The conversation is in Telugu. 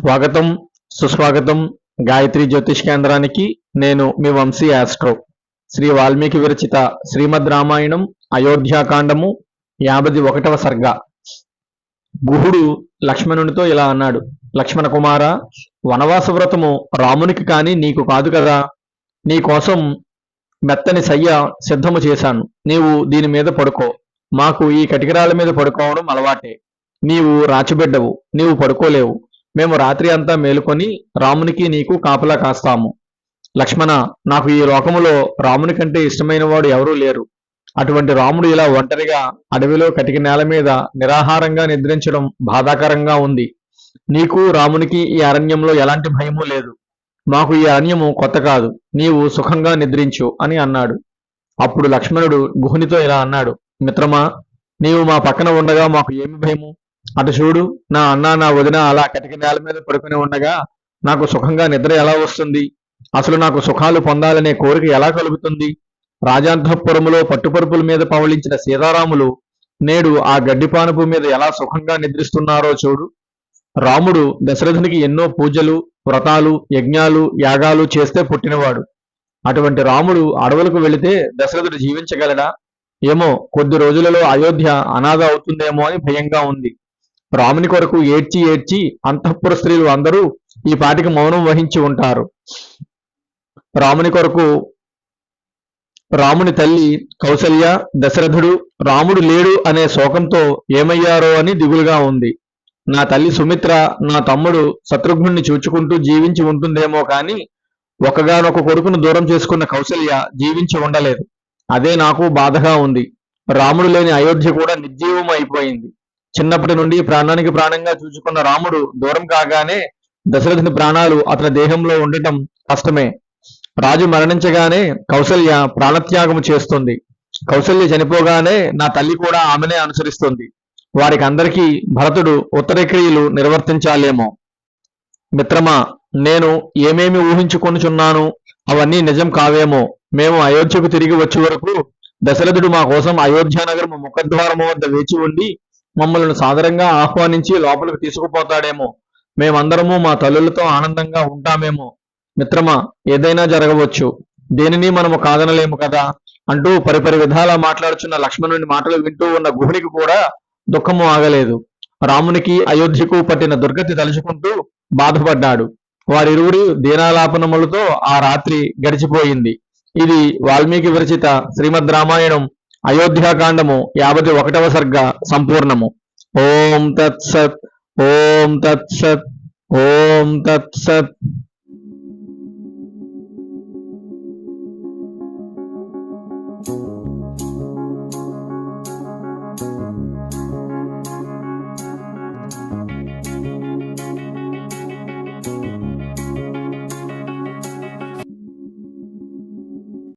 స్వాగతం సుస్వాగతం గాయత్రి జ్యోతిష్ కేంద్రానికి. నేను మీ వంశీ ఆస్ట్రో. శ్రీ వాల్మీకి విరచిత శ్రీమద్ రామాయణం అయోధ్యాకాండము యాభై ఒకటవ సర్గ. గుహుడు లక్ష్మణునితో ఇలా అన్నాడు లక్ష్మణ కుమార వనవాస వ్రతము రామునికి కాని నీకు కాదు కదా. నీకోసం మెత్తని సయ్య సిద్ధము చేశాను. నీవు దీని మీద పడుకో. మాకు ఈ కటికరాల మీద పడుకోవడం అలవాటే. నీవు రాచిబిడ్డవు నీవు పడుకోలేవు. మేము రాత్రి అంతా మేలుకొని రామునికి నీకు కాపలా కాస్తాము. లక్ష్మణ నాకు ఈ లోకములో రాముని కంటే ఇష్టమైన వాడు ఎవరూ లేరు. అటువంటి రాముడు ఇలా ఒంటరిగా అడవిలో కటిక నేల మీద నిరాహారంగా నిద్రించడం బాధాకరంగా ఉంది. నీకు రామునికి ఈ అరణ్యంలో ఎలాంటి భయమూ లేదు. మాకు ఈ అరణ్యము కొత్త కాదు నీవు సుఖంగా నిద్రించు అని అన్నాడు. అప్పుడు లక్ష్మణుడు గుహునితో ఇలా అన్నాడు మిత్రమా నీవు మా పక్కన ఉండగా మాకు ఏమి భయము? అటు చూడు నా అన్న నా వదిన అలా కటిక నేల మీద పడుకుని ఉండగా నాకు సుఖంగా నిద్ర ఎలా వస్తుంది? అసలు నాకు సుఖాలు పొందాలనే కోరిక ఎలా కలుగుతుంది? రాజాంతఃపురములో పట్టుపరుపుల మీద పవళించిన సీతారాములు నేడు ఆ గడ్డిపానపు మీద ఎలా సుఖంగా నిద్రిస్తున్నారో చూడు. రాముడు దశరథునికి ఎన్నో పూజలు వ్రతాలు యజ్ఞాలు యాగాలు చేస్తే పుట్టినవాడు. అటువంటి రాముడు అడవులకు వెళితే దశరథుడు జీవించగలడా? ఏమో కొద్ది రోజులలో అయోధ్య అనాథ అవుతుందేమో అని భయంగా ఉంది. రాముని కొరకు ఏడ్చి ఏడ్చి అంతఃపుర స్త్రీలు అందరూ ఈ పాటికి మౌనం వహించి ఉంటారు. రాముని కొరకు రాముని తల్లి కౌసల్య దశరథుడు రాముడు లేడు అనే శోకంతో ఏమయ్యారో అని దిగులుగా ఉంది. నా తల్లి సుమిత్ర నా తమ్ముడు శత్రుఘ్నుణ్ణి చూచుకుంటూ జీవించి ఉంటుందేమో కాని ఒకగానొక కొడుకును దూరం చేసుకున్న కౌసల్య జీవించి ఉండలేదు. అదే నాకు బాధగా ఉంది. రాముడు లేని అయోధ్య కూడా నిర్జీవం అయిపోయింది. చిన్నప్పటి నుండి ప్రాణానికి ప్రాణంగా చూచుకున్న రాముడు దూరం కాగానే దశరథుని ప్రాణాలు అతని దేహంలో ఉండటం కష్టమే. రాజు మరణించగానే కౌసల్య ప్రాణత్యాగం చేస్తుంది. కౌసల్య చనిపోగానే నా తల్లి కూడా ఆమెనే అనుసరిస్తుంది. వారికి అందరికీ భరతుడు ఉత్తరక్రియలు నిర్వర్తించాలేమో. మిత్రమా నేను ఏమేమి ఊహించుకొనుచున్నాను? అవన్నీ నిజం కావేమో. మేము అయోధ్యకు తిరిగి వచ్చే వరకు దశరథుడు మా కోసం అయోధ్యానగరం ముఖద్వారము వద్ద వేచి ఉండి మమ్మల్ని సాదరంగా ఆహ్వానించి లోపలికి తీసుకుపోతాడేమో. మేమందరము మా తల్లులతో ఆనందంగా ఉంటామేమో. మిత్రమా ఏదైనా జరగవచ్చు. దేనిని మనము కాదనలేము కదా? అంటూ పరిపరి విధాలా మాట్లాడుచున్న లక్ష్మణుని మాటలు వింటూ ఉన్న గుహునికి కూడా దుఃఖము ఆగలేదు. రామునికి అయోధ్యకు పట్టిన దుర్గతి తలుచుకుంటూ బాధపడ్డాడు. వారిరువురు దీనాలాపనములతో ఆ రాత్రి గడిచిపోయింది. ఇది వాల్మీకి విరచిత శ్రీమద్ రామాయణం అయోధ్యాకాండము యాభై ఒకటవ సర్గ సంపూర్ణము. ఓం తత్సత్ ఓం తత్సత్ ఓం తత్సత్